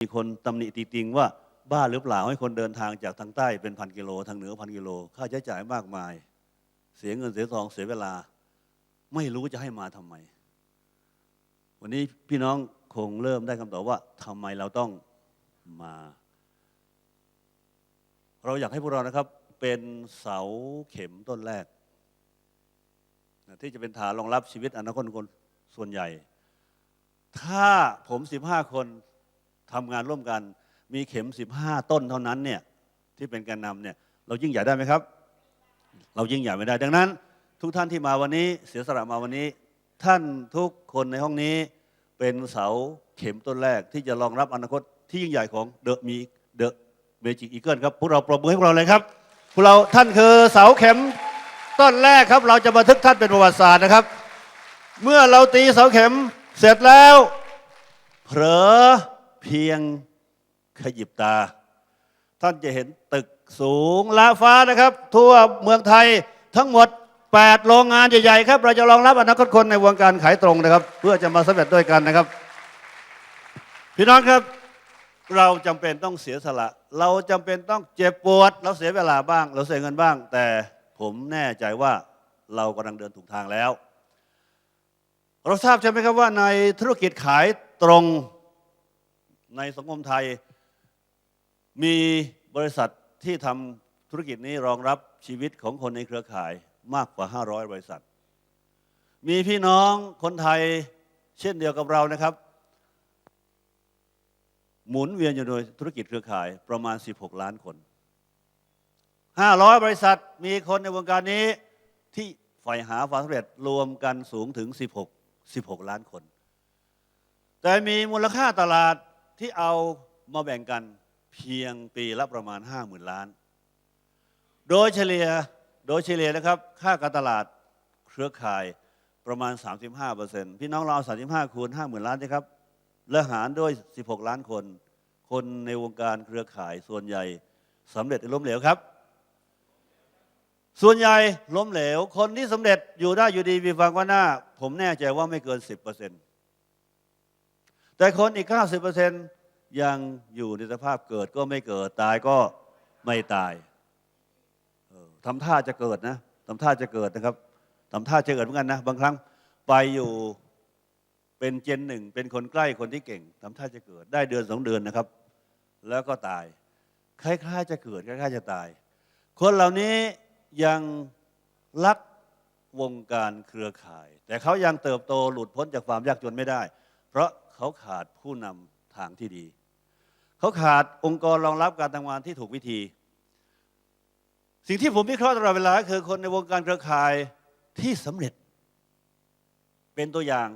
มีคนตำหนิติติงว่าบ้าหรือเปล่าให้คนเดินทางจากทางใต้เป็นพันกิโลทางเหนือพันกิโล ค่าใช้จ่ายมากมาย เสียเงินเสียทองเสียเวลา ไม่รู้จะให้มาทำไม วันนี้พี่น้องคงเริ่มได้คำตอบว่าทำไมเราต้องมา เราอยากให้พวกเรานะครับ เป็นเสาเข็มต้นแรก ที่จะเป็นฐานรองรับชีวิตอนาคตคนส่วนใหญ่ ถ้าผม15คน ทำงานร่วมกันมีเข็ม 15 ต้นเท่านั้นเนี่ยที่เป็นแกนนำเนี่ยเรายิ่งใหญ่ได้ไหมครับ เรายิ่งใหญ่ไม่ได้ ดังนั้น ทุกท่านที่มาวันนี้เสียสละมาวันนี้ ท่านทุกคนในห้องนี้เป็นเสาเข็มต้นแรกที่จะรองรับอนาคตที่ยิ่งใหญ่ของเดอะมีเดอะเมจิกอีเกิลครับพวกเราปรบมือให้พวกเราเลยครับพวกเราท่านคือเสาเข็มต้นแรกครับ เราจะบันทึกท่านเป็นประวัติศาสตร์นะครับ เมื่อเราตีเสาเข็มเสร็จแล้วเผลอ เพียงขยิบตา ท่านจะเห็นตึกสูงละฟ้านะครับ ทั่วเมืองไทยทั้งหมด 8 โรงงานใหญ่ๆครับ เราจะรองรับอนาคตคนในวงการขายตรงนะครับ เพื่อจะมาสำเร็จด้วยกันนะครับ พี่น้องครับเราจำเป็นต้องเสียสละ เราจำเป็นต้องเจ็บปวด เราเสียเวลาบ้าง เราเสียเงินบ้าง แต่ผมแน่ใจว่าเรากำลังเดินถูกทางแล้ว เราทราบใช่ไหมครับว่าในธุรกิจขายตรง ในสังคมไทย มีบริษัทที่ทำธุรกิจนี้รองรับชีวิตของคนในเครือข่ายมากกว่า 500 บริษัท มีพี่น้องคนไทยเช่นเดียวกับเรานะครับ หมุนเวียนอยู่โดยธุรกิจเครือข่ายประมาณ 16 ล้านคน 500 บริษัทมีคนในวงการนี้ที่ใฝ่หาความสำเร็จรวมกันสูงถึง 16 16 ล้านคน แต่มีมูลค่าตลาด ที่เอามาแบ่งกันเพียงปีละประมาณ 50,000 ล้าน โดยเฉลี่ยโดยเฉลี่ยนะครับ ค่าการตลาดเครือข่ายประมาณ 35%พี่น้องเรา 35 คูณ 50,000 ล้านนะครับ และหารด้วย 16 ล้านคน คนในวงการเครือข่ายส่วนใหญ่สำเร็จหรือล้มเหลวครับ ส่วนใหญ่ล้มเหลว คนที่สำเร็จอยู่ได้อยู่ดีมีฟังว่าหน้า ผมแน่ใจว่าไม่เกิน 10% แต่คนอีก 90%ยังอยู่ในสภาพเกิดก็ไม่เกิดตายก็ไม่ตายออทำท่าจะเกิดนะทำท่าจะเกิดนะครับทำท่าจะเกิดเหมือนกันนะ บางครั้งไปอยู่เป็นเจนหนึ่งเป็นคนใกล้คนที่เก่งทำท่าจะเกิด ได้เดือนสองเดือนนะครับ แล้วก็ตายคล้ายๆจะเกิดคล้ายๆจะตาย คนเหล่านี้ยังรักวงการเครือข่าย แต่เขายังเติบโตหลุดพ้นจากความยากจนไม่ได้ เพราะ เขาขาดผู้นำทางที่ดี เขาขาดองค์กรรองรับการทำงานที่ถูกวิธี สิ่งที่ผมวิเคราะห์ตลอดเวลาคือคนในวงการเครือข่ายที่สำเร็จ เป็นตัวอย่าง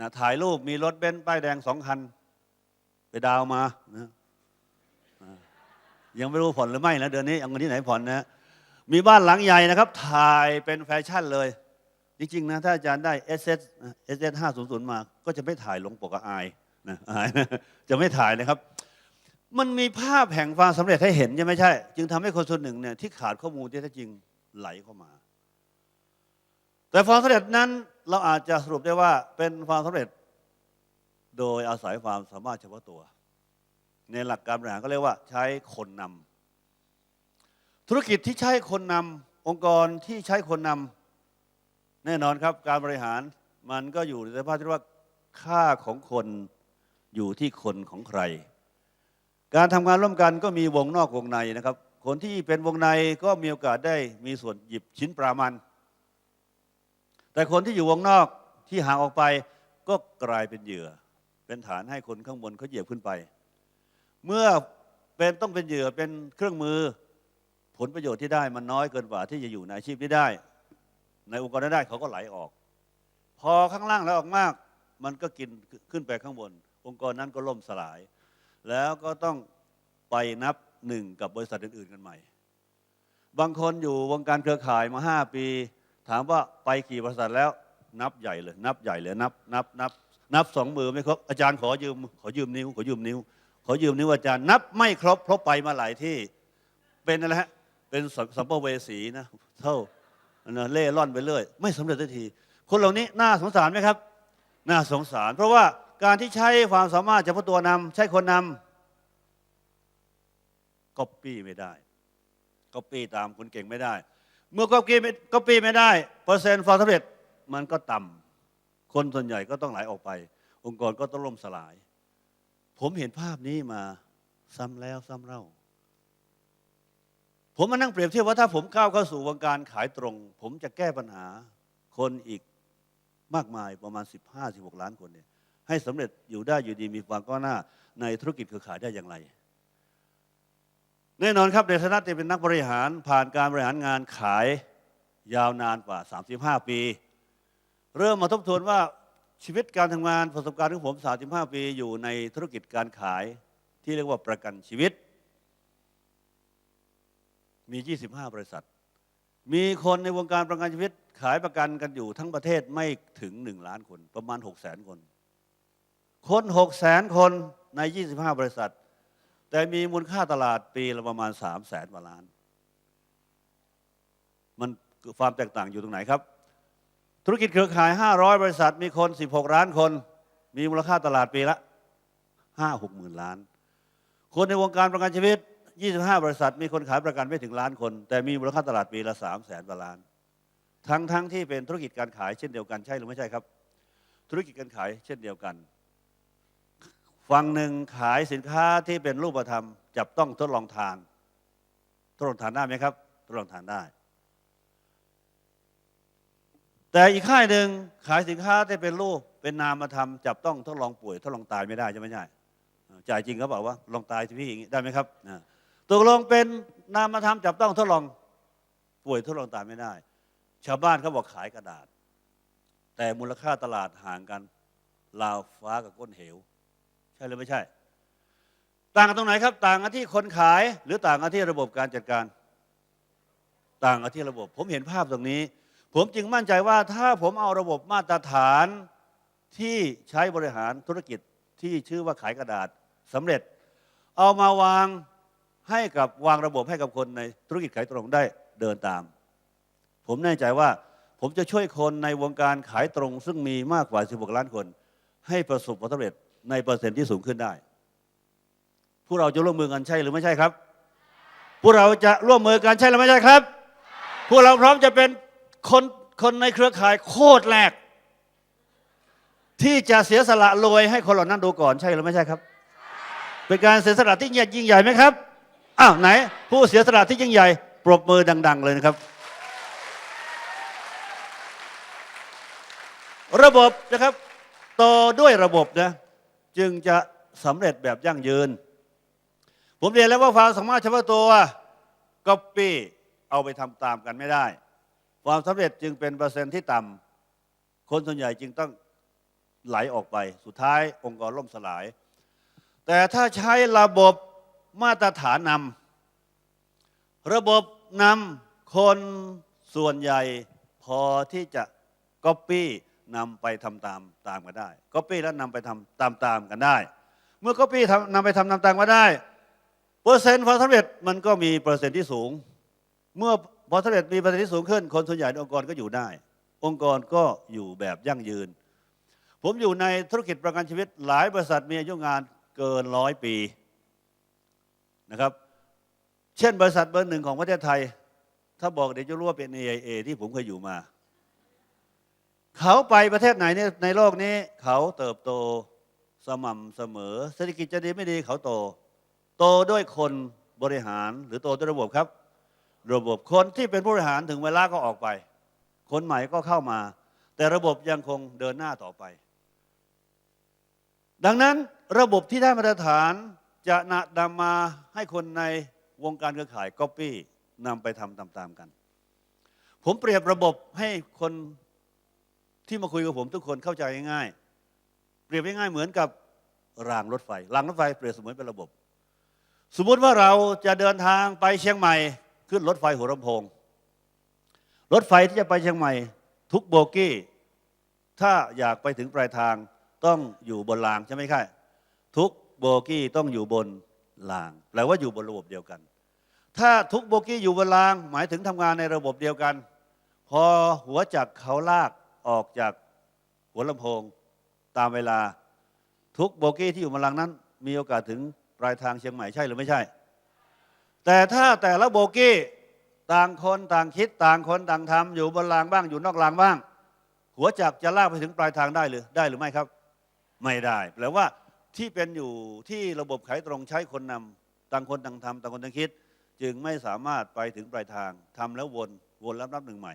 นะถ่ายรูปมีรถเบนซ์ป้ายแดงสองคัน ไปดาวมานะยังไม่รู้ผ่อนหรือไม่นะเดือนนี้ยังเงินที่ไหนผ่อนนะมีบ้านหลังใหญ่นะครับ ถ่ายเป็นแฟชั่นเลย จริงๆนะถ้าอาจารย์ได้ S S S S 500 มา ก็จะไม่ถ่ายลงปกอายนะอายจะไม่ถ่ายนะครับ มันมีภาพแห่งความสำเร็จให้เห็นใช่ไหมใช่ จึงทำให้คนส่วนหนึ่งเนี่ยที่ขาดข้อมูลที่แท้จริงไหลเข้ามา แต่ความสำเร็จนั้นเราอาจจะสรุปได้ว่าเป็นความสำเร็จโดยอาศัยความสามารถเฉพาะตัว ในหลักการบริหารก็เรียกว่าใช้คนนำธุรกิจที่ใช้คนนำองค์กรที่ใช้คนนำ แน่นอนครับการบริหารมันก็อยู่ในสภาพที่เรียกว่าค่าของคนอยู่ที่คนของใคร การทำงานร่วมกันก็มีวงนอกวงในนะครับ คนที่เป็นวงในก็มีโอกาสได้มีส่วนหยิบชิ้นปลามัน แต่คนที่อยู่วงนอกที่ห่างออกไปก็กลายเป็นเหยื่อ เป็นฐานให้คนข้างบนเขาเหยียบขึ้นไป เมื่อเป็นต้องเป็นเหยื่อเป็นเครื่องมือผลประโยชน์ที่ได้มันน้อยเกินกว่าที่จะอยู่ในอาชีพที่ได้ ในองค์กรได้เขาก็ไหลออก พอข้างล่างแล้วออกมาก มันก็กินขึ้นไปข้างบน องค์กรนั้นก็ล่มสลาย แล้วก็ต้องไปนับหนึ่งกับบริษัทอื่นๆกันใหม่ บางคนอยู่วงการเครือข่ายมาห้าปี ถามว่าไปกี่บริษัทแล้วนับใหญ่เลย นับใหญ่เลยนับนับนับนับสองมือไม่ครบอาจารย์ขอยืมขอยืมนิ้วขอยืมนิ้วขอยืมนิ้วอาจารย์นับไม่ครบเพราะไปมาหลายที่เป็นอะไรฮะเป็นสัมสัมภเวสีนะเท่า นะเล่ร่อนไปเรื่อยไม่สำเร็จสักที คนเหล่านี้น่าสงสารไหมครับ น่าสงสาร เพราะว่าการที่ใช้ความสามารถเฉพาะตัวนำใช้คนนำก็ปี้ไม่ได้ก็ปี้ตามคนเก่งไม่ได้ เมื่อก็ปี้ไม่ก็ปี้ไม่ได้เปอร์เซ็นต์ความสำเร็จมันก็ต่ำคนส่วนใหญ่ก็ต้องไหลออกไป องค์กรก็ต้องล่มสลาย ผมเห็นภาพนี้มาซ้ำแล้วซ้ำเล่า ผมมานั่งเปรียบเทียบว่าถ้าผมก้าวเข้าสู่วงการขายตรง ผมจะแก้ปัญหาคนอีกมากมายประมาณ 15-16 ล้านคนเนี่ยให้สำเร็จอยู่ได้อยู่ดีมีความก้าวหน้าในธุรกิจเครือข่ายได้อย่างไร แน่นอนครับในฐานะที่เป็นนักบริหารผ่านการบริหารงานขายยาวนานกว่า 35 ปี เริ่มมาทบทวนว่าชีวิตการทำงานประสบการณ์ของผม 35 ปีอยู่ในธุรกิจการขายที่เรียกว่าประกันชีวิต มี 25 บริษัท มีคนในวงการประกันชีวิตขายประกันกันอยู่ทั้งประเทศไม่ถึง 1 ล้านคน ประมาณ 6 0 0 0 0 0 คน คน6 0 0 0 0 คนใน 25 บริษัท แต่มีมูลค่าตลาดปีละประมาณ 3 0 0แสนกว่าล้าน มันความแตกต่างอยู่ตรงไหนครับ ธุรกิจเครือข่าย 500 บริษัท มีคน 16 ล้านคน มีมูลค่าตลาดปีละ 5 6หมื่นล้าน คนในวงการประกันชีวิต 25 บริษัทมีคนขายประกันไม่ถึงล้านคน แต่มีมูลค่าตลาดปีละ3แสนกว่าล้าน ทั้งทั้งที่เป็นธุรกิจการขายเช่นเดียวกันใช่หรือไม่ใช่ครับ ธุรกิจการขายเช่นเดียวกัน ฝั่งหนึ่งขายสินค้าที่เป็นรูปธรรม จับต้องทดลองทานทดลองทานได้ไหมครับทดลองทานได้ แต่อีกค่ายหนึ่งขายสินค้าที่เป็นรูปเป็นนามธรรมจับต้องทดลองป่วยทดลองตายไม่ได้ใช่ไหมใช่จ่ายจริงเขาบอกว่าลองตายสิพี่อย่างนี้ได้ไหมครับ ตกลงเป็นนามธรรมจับต้องทดลองป่วยทดลองตายไม่ได้ ชาวบ้านเขาบอกขายกระดาษ แต่มูลค่าตลาดห่างกันราวฟ้ากับก้นเหว ใช่หรือไม่ใช่ ต่างกันตรงไหนครับ ต่างกันที่คนขาย หรือต่างกันที่ระบบการจัดการ ต่างกันที่ระบบ ผมเห็นภาพตรงนี้ ผมจึงมั่นใจว่าถ้าผมเอาระบบมาตรฐานที่ใช้บริหารธุรกิจที่ชื่อว่าขายกระดาษสำเร็จ เอามาวาง ให้กับวางระบบให้กับคนในธุรกิจขายตรงได้เดินตาม ผมแน่ใจว่าผมจะช่วยคนในวงการขายตรง ซึ่งมีมากกว่า 16 ล้านคน ให้ประสบความสำเร็จในเปอร์เซ็นต์ที่สูงขึ้นได้ พวกเราจะร่วมมือกันใช่หรือไม่ใช่ครับ พวกเราจะร่วมมือกันใช่หรือไม่ใช่ครับ พวกเราพร้อมจะเป็นคนคนในเครือข่ายโคตรแรก ที่จะเสียสละรวยให้คนเหล่านั้นดูก่อนใช่หรือไม่ใช่ครับ เป็นการเสียสละที่ยิ่งใหญ่ไหมครับ อ้าวไหน ผู้เสียสละที่ยิ่งใหญ่ ปรบมือดัง ๆ เลยนะครับ ระบบนะครับโตด้วยระบบนะจึงจะสำเร็จแบบยั่งยืน ผมเรียนแล้วว่าความสามารถเฉพาะตัวก๊อปปี้เอาไปทำตามกันไม่ได้ ความสำเร็จจึงเป็นเปอร์เซ็นต์ที่ต่ำคนส่วนใหญ่จึงต้องไหลออกไป สุดท้ายองค์กรล่มสลาย แต่ถ้าใช้ระบบ มาตรฐานนำระบบนำคนส่วนใหญ่พอที่จะก๊อปปี้นำไปทำตามตามกันได้ก๊อปปี้แล้วนำไปทำตามตามกันได้ เมื่อก๊อปปี้นำไปทำตามตามกันได้ เปอร์เซ็นต์ความสำเร็จมันก็มีเปอร์เซ็นต์ที่สูง เมื่อพอสำเร็จมีเปอร์เซ็นต์ที่สูงขึ้น คนส่วนใหญ่ในองค์กรก็อยู่ได้ องค์กรก็อยู่แบบยั่งยืน ผมอยู่ในธุรกิจประกันชีวิตหลายบริษัทมีอายุงานเกินร้อยปี นะครับ เช่นบริษัทเบอร์หนึ่งของประเทศไทย ถ้าบอกเดี๋ยวจะรู้ว่าเป็น AIA ที่ผมเคยอยู่มา เขาไปประเทศไหนในในโลกนี้ เขาเติบโตสม่ำเสมอเศรษฐกิจจะดีไม่ดีเขาโต โตด้วยคนบริหารหรือโตด้วยระบบครับ ระบบคนที่เป็นผู้บริหารถึงเวลาก็ออกไป คนใหม่ก็เข้ามา แต่ระบบยังคงเดินหน้าต่อไป ดังนั้นระบบที่ได้มาตรฐาน จะนำมาให้คนในวงการเครือข่ายก๊อปปี้นำไปทำตามๆกัน ผมเปรียบระบบให้คนที่มาคุยกับผมทุกคนเข้าใจง่ายๆเปรียบง่ายๆเหมือนกับรางรถไฟ รางรถไฟเปรียบเสมือนเป็นระบบ สมมุติว่าเราจะเดินทางไปเชียงใหม่ ขึ้นรถไฟหัวลำโพง รถไฟที่จะไปเชียงใหม่ ทุกโบกี้ ถ้าอยากไปถึงปลายทางต้องอยู่บนรางใช่ไหมครับทุก โบกี้ต้องอยู่บนรางแปลว่าอยู่บนระบบเดียวกัน ถ้าทุกโบกี้อยู่บนราง หมายถึงทำงานในระบบเดียวกัน พอหัวจักเขาลากออกจากหัวลำโพง ตามเวลาทุกโบกี้ที่อยู่บนรางนั้น มีโอกาสถึงปลายทางเชียงใหม่ใช่หรือไม่ใช่ แต่ถ้าแต่ละโบกี้ต่างคนต่างคิดต่างคนต่างทำอยู่บนรางบ้างอยู่นอกรางบ้าง หัวจักจะลากไปถึงปลายทางได้หรือได้หรือไม่ครับ ไม่ได้แปลว่า ที่เป็นอยู่ที่ระบบไขตรงใช้คนนำต่างคนต่างทำต่างคนต่างคิด จึงไม่สามารถไปถึงปลายทางทำแล้ววนวนแล้วนับหนึ่งใหม่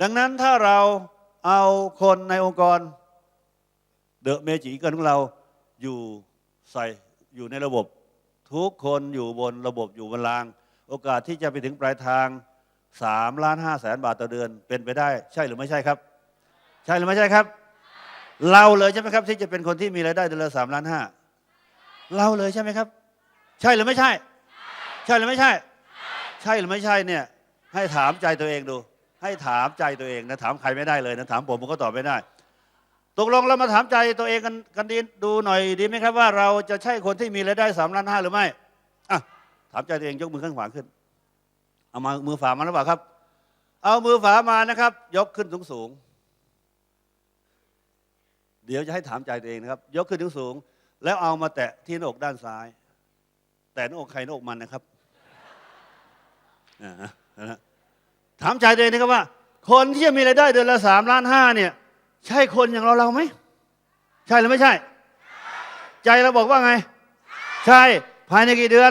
ดังนั้นถ้าเราเอาคนในองค์กรเดอะเมจิกันของเราอยู่ใส่อยู่ในระบบ ทุกคนอยู่บนระบบอยู่บนราง โอกาสที่จะไปถึงปลายทาง3ล้าน5แสนบาทต่อเดือนเป็นไปได้ ใช่หรือไม่ใช่ครับ ใช่หรือไม่ใช่ครับ เราเลยใช่ไหมครับ ที่จะเป็นคนที่มีรายได้เดือนละสามล้านห้าเราเลยใช่ไหมครับ ใช่หรือไม่ใช่ ใช่หรือไม่ใช่ ใช่หรือไม่ใช่เนี่ย ให้ถามใจตัวเองดู ให้ถามใจตัวเองนะถามใครไม่ได้เลยนะถามผมผมก็ตอบไม่ได้ตกลงเรามาถามใจตัวเองกันกันดีดูหน่อยดีไหมครับว่าเราจะใช่คนที่มีรายได้สามล้านห้าหรือไม่อะถามใจตัวเองยกมือข้างขวาขึ้น เอามามือฝามาหรือเปล่าครับ เอามือฝามานะครับ ยกขึ้นสูงสูง เดี๋ยวจะให้ถามใจตัวเองนะครับ ยกขึ้นสูงสูง แล้วเอามาแตะที่หน้าอกด้านซ้าย แต่หน้าอกใครหน้าอกมันนะครับถามใจตัวเองนะครับว่า คนที่จะมีรายได้เดือนละสามล้านห้าเนี่ย ใช่คนอย่างเราเราไหมใช่หรือไม่ใช่ ใจเราบอกว่าไง ใช่ภายในกี่เดือน